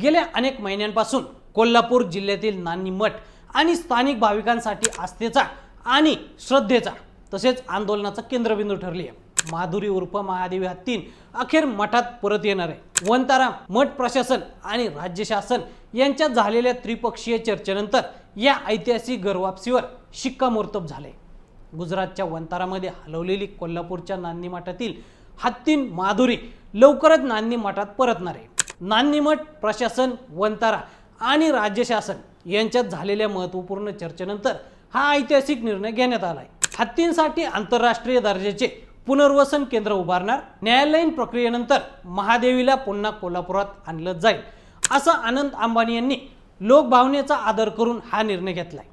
गेल्या अनेक महिन्यांपासून कोल्हापूर जिल्ह्यातील नानी मठ आणि स्थानिक भाविकांसाठी आस्थेचा आणि श्रद्धेचा तसेच आंदोलनाचा केंद्रबिंदू ठरली आहे. माधुरी उर्फ महादेवी हत्तीन अखेर मठात परत येणार आहे. वनतारा मठ प्रशासन आणि राज्य शासन यांच्यात झालेल्या त्रिपक्षीय चर्चेनंतर या ऐतिहासिक घरवापसीवर शिक्कामोर्तब झाले. गुजरातच्या वंतारामध्ये हलवलेली कोल्हापूरच्या नांदी मठातील हत्तीन माधुरी लवकरच नांदी मठात परतणार आहे. नांदी प्रशासन वंतारा आणि राज्य शासन यांच्यात झालेल्या महत्त्वपूर्ण चर्चेनंतर हा ऐतिहासिक निर्णय घेण्यात आला आहे हत्तींसाठी आंतरराष्ट्रीय दर्जाचे पुनर्वसन केंद्र उभारणार न्यायालयीन प्रक्रियेनंतर महादेवीला पुन्हा कोल्हापुरात आणलं जाईल असं आनंद अंबानी यांनी लोकभावनेचा आदर करून हा निर्णय घेतलाय.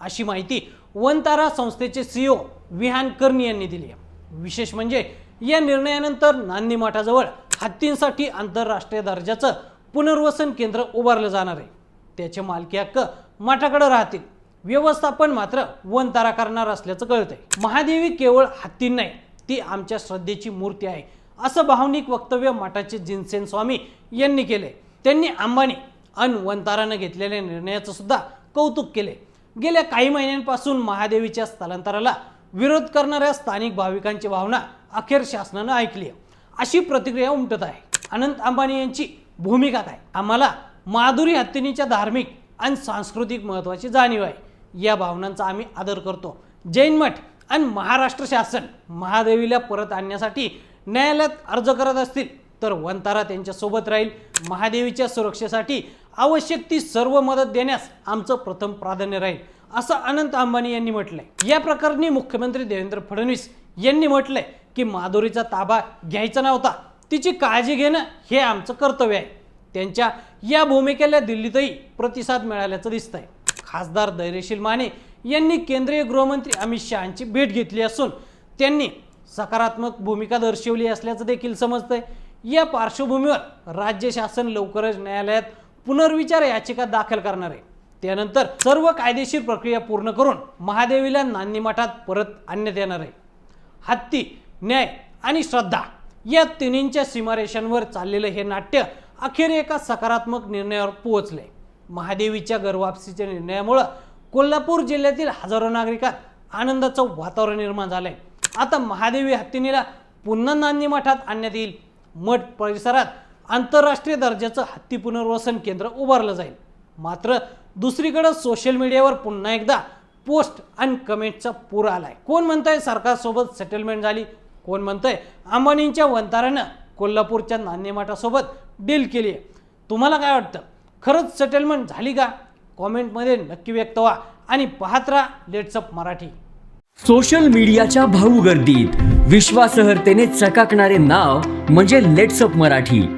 अशी माहिती वनतारा संस्थेचे सीईओ विहान कर्णी यांनी दिली आहे. विशेष म्हणजे या निर्णयानंतर नांदी मठाजवळ हत्तींसाठी आंतरराष्ट्रीय दर्जाचं पुनर्वसन केंद्र उभारलं जाणार आहे. त्याचे मालकी हक्क मठाकडे राहतील. व्यवस्थापन मात्र वनतारा करणार असल्याचं कळतंय. महादेवी केवळ हत्ती नाही ती आमच्या श्रद्धेची मूर्ती आहे असं भावनिक वक्तव्य मठाचे जिनसेन स्वामी यांनी केले त्यांनी अंबानी अन वनतारानं घेतलेल्या निर्णयाचं सुद्धा कौतुक केले गेल्या काही महिन्यांपासून महादेवीच्या स्थलांतराला विरोध करणाऱ्या स्थानिक भाविकांची भावना अखेर शासनानं ऐकली आहे. अशी प्रतिक्रिया उमटत आहे. अनंत अंबानी यांची भूमिका काय? आम्हाला माधुरी हत्तीनीच्या धार्मिक आणि सांस्कृतिक महत्त्वाची जाणीव आहे. या भावनांचा आम्ही आदर करतो. जैन मठ आणि महाराष्ट्र शासन महादेवीला परत आणण्यासाठी न्यायालयात अर्ज करत असतील तर वंतारा त्यांच्यासोबत राहील. महादेवीच्या सुरक्षेसाठी आवश्यक ती सर्व मदत देण्यास आमचं प्रथम प्राधान्य राहील असं अनंत अंबानी यांनी म्हटलंय. या प्रकरणी मुख्यमंत्री देवेंद्र फडणवीस यांनी म्हटलंय की माधुरीचा ताबा घ्यायचा नव्हता. तिची काळजी घेणं हे आमचं कर्तव्य आहे. त्यांच्या या भूमिकेला दिल्लीतही प्रतिसाद मिळाल्याचं दिसतंय. खासदार धैर्यशील माने यांनी केंद्रीय गृहमंत्री अमित शहाची भेट घेतली असून त्यांनी सकारात्मक भूमिका दर्शवली असल्याचं देखील समजतंय. या पार्श्वभूमीवर राज्य शासन लवकरच न्यायालयात पुनर्विचार याचिका दाखल करणार आहे. त्यानंतर सर्व कायदेशीर प्रक्रिया पूर्ण करून महादेवीला नांदी मठात परत आणण्यात येणार आहे. हत्ती न्याय आणि श्रद्धा या तिन्हींच्या सीमारेषांवर चाललेलं हे नाट्य अखेर एका सकारात्मक निर्णयावर पोहोचले महादेवीच्या गर्वापसीच्या निर्णयामुळं कोल्हापूर जिल्ह्यातील हजारो नागरिकात आनंदाचं वातावरण निर्माण झालंय. आता महादेवी हत्तीनीला पुन्हा नांदी मठात आणण्यात येईल. मठ परिसरात आंतरराष्ट्रीय दर्जाचं हत्ती पुनर्वसन केंद्र उभारलं जाईल. मात्र दुसरीकडं सोशल मीडियावर पुन्हा एकदा पोस्ट आणि कमेंटचा पूर आलाय. कोण म्हणतंय? सरकारसोबत सेटलमेंट झाली. कोण म्हणतंय? अंबानींच्या वंतारानं कोल्हापूरच्या नाणेमाठासोबत डील केली आहे तुम्हाला काय वाटतं? खरंच सेटलमेंट झाली का? कॉमेंटमध्ये नक्की व्यक्त व्हा आणि पाहत राहा लेट्सअप मराठी. सोशल मीडियाच्या भाऊ गर्दीत विश्वासार्हतेने चकाकणारे नाव म्हणजे लेट्सअप मराठी.